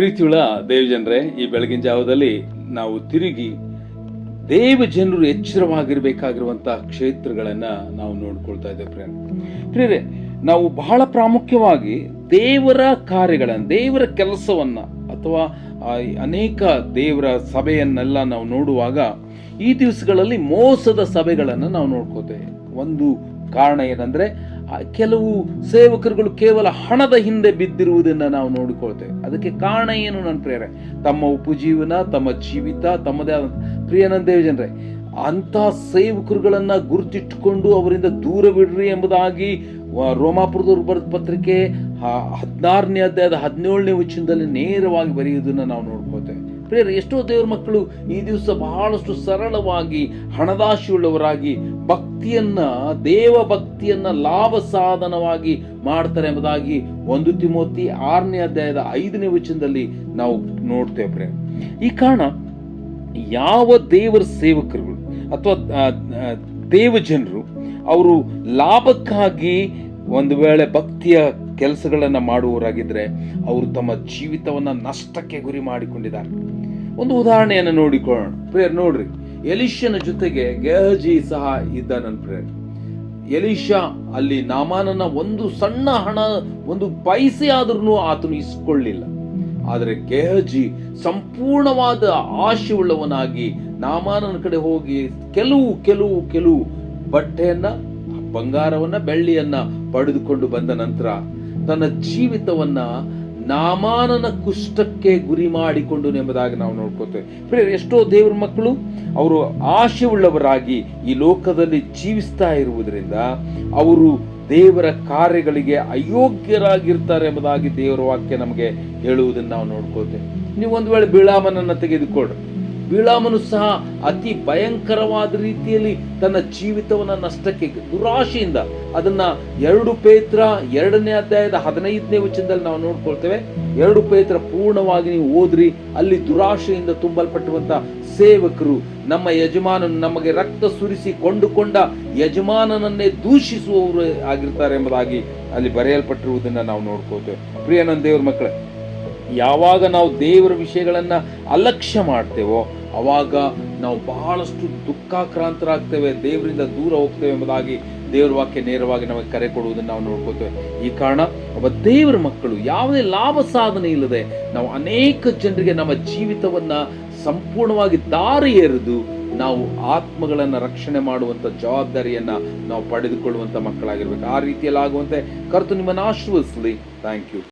ಪ್ರೀತಿಯುಳ್ಳ ದೇವಜನರೇ, ಈ ಬೆಳಗಿನ ಜಾವದಲ್ಲಿ ನಾವು ತಿರುಗಿ ದೇವ ಜನರು ಎಚ್ಚರವಾಗಿರಬೇಕಾಗಿರುವಂತಹ ಕ್ಷೇತ್ರಗಳನ್ನ ನಾವು ನೋಡ್ಕೊಳ್ತಾ ಇದ್ದೇವೆ ಪ್ರೇಮ್ ನಾವು ಬಹಳ ಪ್ರಾಮುಖ್ಯವಾಗಿ ದೇವರ ಕಾರ್ಯಗಳನ್ನು, ದೇವರ ಕೆಲಸವನ್ನ ಅಥವಾ ಅನೇಕ ದೇವರ ಸಭೆಯನ್ನೆಲ್ಲ ನಾವು ನೋಡುವಾಗ ಈ ದಿವಸಗಳಲ್ಲಿ ಮೋಸದ ಸಭೆಗಳನ್ನು ನಾವು ನೋಡ್ಕೋತೇವೆ. ಒಂದು ಕಾರಣ ಏನಂದ್ರೆ ಕೆಲವು ಸೇವಕರುಗಳು ಕೇವಲ ಹಣದ ಹಿಂದೆ ಬಿದ್ದಿರುವುದನ್ನು ನಾವು ನೋಡಿಕೊಳ್ತೇವೆ. ಅದಕ್ಕೆ ಕಾರಣ ಏನು ನನ್ನ ಪ್ರೇರೆ ತಮ್ಮ ಉಪಜೀವನ ತಮ್ಮ ಜೀವಿತ, ತಮ್ಮದೇ ಆದ ಪ್ರಿಯನಂದೇವ ಜನರೇ ಅಂತ ಸೇವಕರುಗಳನ್ನು ಗುರುತಿಟ್ಟುಕೊಂಡು ಅವರಿಂದ ದೂರವಿಡ್ರಿ ಎಂಬುದಾಗಿ ರೋಮಾಪುರದವರು ಬರೆದ ಪತ್ರಿಕೆ ಹದಿನಾರನೇ ಅಧ್ಯಾಯದ ಹದಿನೇಳನೇ ವಚನದಲ್ಲಿ ನೇರವಾಗಿ ಬರೆಯುವುದನ್ನು ನಾವು ನೋಡ್ಕೋತೇವೆ ಪ್ರಿಯರೇ, ಎಷ್ಟೋ ದೇವರ ಮಕ್ಕಳು ಈ ದಿವಸ ಬಹಳಷ್ಟು ಸರಳವಾಗಿ ಹಣದಾಶಿಯುಳ್ಳವರಾಗಿ ಭಕ್ತಿಯನ್ನ, ದೇವ ಭಕ್ತಿಯನ್ನ, ಲಾಭ ಸಾಧನವಾಗಿ ಮಾಡ್ತಾರೆ ಎಂಬುದಾಗಿ ಒಂದು ತಿಮೋತಿ ಆರನೇ ಅಧ್ಯಾಯದ ಐದನೇ ವಚನದಲ್ಲಿ ನಾವು ನೋಡ್ತೇವೆ ಪ್ರಿಯ ಈ ಕಾರಣ ಯಾವ ದೇವರ ಸೇವಕರುಗಳು ಅಥವಾ ದೇವ ಜನರು ಅವರು ಲಾಭಕ್ಕಾಗಿ ಒಂದು ವೇಳೆ ಭಕ್ತಿಯ ಕೆಲಸಗಳನ್ನು ಮಾಡುವವರಾಗಿದ್ದರೆ ಅವರು ತಮ್ಮ ಜೀವಿತವನ್ನ ನಷ್ಟಕ್ಕೆ ಗುರಿ ಮಾಡಿಕೊಂಡಿದ್ದಾರೆ. ಒಂದು ಉದಾಹರಣೆಯನ್ನು ನೋಡಿಕೊಳ್ಳೋಣ. ಪ್ರೇರ್ ನೋಡ್ರಿ. ಎಲಿಶನ ಜೊತೆಗೆ ಗೆಹಜಿ ಸಹ ಇದ್ದ ನನ್ನ ಪ್ರೇಯರ್ ಎಲಿಶಾ ಅಲ್ಲಿ ನಾಮಾನನ ಒಂದು ಸಣ್ಣ ಹಣ, ಒಂದು ಪೈಸೆ ಆದ್ರೂ ಆತನು ಇಸ್ಕೊಳ್ಳಿಲ್ಲ. ಆದರೆ ಗೆಹಜಿ ಸಂಪೂರ್ಣವಾದ ಆಶೆ ಉಳ್ಳವನಾಗಿ ನಾಮಾನನ ಕಡೆ ಹೋಗಿ ಕೆಲವು ಕೆಲವು ಕೆಲವು ಬಟ್ಟೆಯನ್ನ, ಬಂಗಾರವನ್ನ, ಬೆಳ್ಳಿಯನ್ನ ಪಡೆದುಕೊಂಡು ಬಂದ ನಂತರ ತನ್ನ ಜೀವಿತವನ್ನ ನಾಮಾನನ ಕುಷ್ಟಕ್ಕೆ ಗುರಿ ಮಾಡಿಕೊಂಡು ಎಂಬುದಾಗಿ ನಾವು ನೋಡ್ಕೋತೇವೆ. ಎಷ್ಟೋ ದೇವರ ಮಕ್ಕಳು ಅವರು ಆಶೆ ಉಳ್ಳವರಾಗಿ ಈ ಲೋಕದಲ್ಲಿ ಜೀವಿಸ್ತಾ ಇರುವುದರಿಂದ ಅವರು ದೇವರ ಕಾರ್ಯಗಳಿಗೆ ಅಯೋಗ್ಯರಾಗಿರ್ತಾರೆ ಎಂಬುದಾಗಿ ದೇವರ ವಾಕ್ಯ ನಮಗೆ ಹೇಳುವುದನ್ನು ನಾವು ನೋಡ್ಕೋತೇವೆ. ನೀವು ಒಂದು ವೇಳೆ ಬಿಳಾಮನನ್ನು ತೆಗೆದುಕೊಡ್ರಿ ಬಿಳಾಮನು ಸಹ ಅತಿ ಭಯಂಕರವಾದ ರೀತಿಯಲ್ಲಿ ತನ್ನ ಜೀವಿತವನ್ನು ನಷ್ಟಕ್ಕೆ ದುರಾಶೆಯಿಂದ ಅದನ್ನ ಎರಡು ಪೇತ್ರ ಎರಡನೇ ಅಧ್ಯಾಯದ ಹದಿನೈದನೇ ವಚನದಲ್ಲಿ ನಾವು ನೋಡ್ಕೊಳ್ತೇವೆ. ಎರಡು ಪೇತ್ರ ಪೂರ್ಣವಾಗಿ ನೀವು ಓದ್ರಿ, ಅಲ್ಲಿ ದುರಾಶೆಯಿಂದ ತುಂಬಲ್ಪಟ್ಟುವಂತ ಸೇವಕರು, ನಮ್ಮ ಯಜಮಾನನು ನಮಗೆ ರಕ್ತ ಸುರಿಸಿ ಕೊಂಡುಕೊಂಡ ಯಜಮಾನನನ್ನೇ ದೂಷಿಸುವವರು ಆಗಿರ್ತಾರೆ ಎಂಬುದಾಗಿ ಅಲ್ಲಿ ಬರೆಯಲ್ಪಟ್ಟಿರುವುದನ್ನ ನಾವು ನೋಡ್ಕೋತೇವೆ ಪ್ರಿಯ ದೇವ್ರ ಮಕ್ಕಳೇ, ಯಾವಾಗ ನಾವು ದೇವರ ವಿಷಯಗಳನ್ನು ಅಲಕ್ಷ್ಯ ಮಾಡ್ತೇವೋ ಅವಾಗ ನಾವು ಬಹಳಷ್ಟು ದುಃಖಾಕ್ರಾಂತರಾಗ್ತೇವೆ, ದೇವರಿಂದ ದೂರ ಹೋಗ್ತೇವೆ ಎಂಬುದಾಗಿ ದೇವರ ವಾಕ್ಯ ನೇರವಾಗಿ ನಮಗೆ ಕರೆ ಕೊಡುವುದನ್ನು ನಾವು ನೋಡ್ಕೋತೇವೆ ಈ ಕಾರಣ ಒಬ್ಬ ದೇವರ ಮಕ್ಕಳು ಯಾವುದೇ ಲಾಭ ಸಾಧನೆ ಇಲ್ಲದೆ ನಾವು ಅನೇಕ ಜನರಿಗೆ ನಮ್ಮ ಜೀವಿತವನ್ನ ಸಂಪೂರ್ಣವಾಗಿ ದಾರಿ ಎರೆದು ನಾವು ಆತ್ಮಗಳನ್ನ ರಕ್ಷಣೆ ಮಾಡುವಂತ ಜವಾಬ್ದಾರಿಯನ್ನ ನಾವು ಪಡೆದುಕೊಳ್ಳುವಂತ ಮಕ್ಕಳಾಗಿರ್ಬೇಕು. ಆ ರೀತಿಯಲ್ಲಿ ಆಗುವಂತೆ ಕರ್ತು ನಿಮ್ಮನ್ನು ಆಶೀರ್ವದಿಸಲಿ. Thank you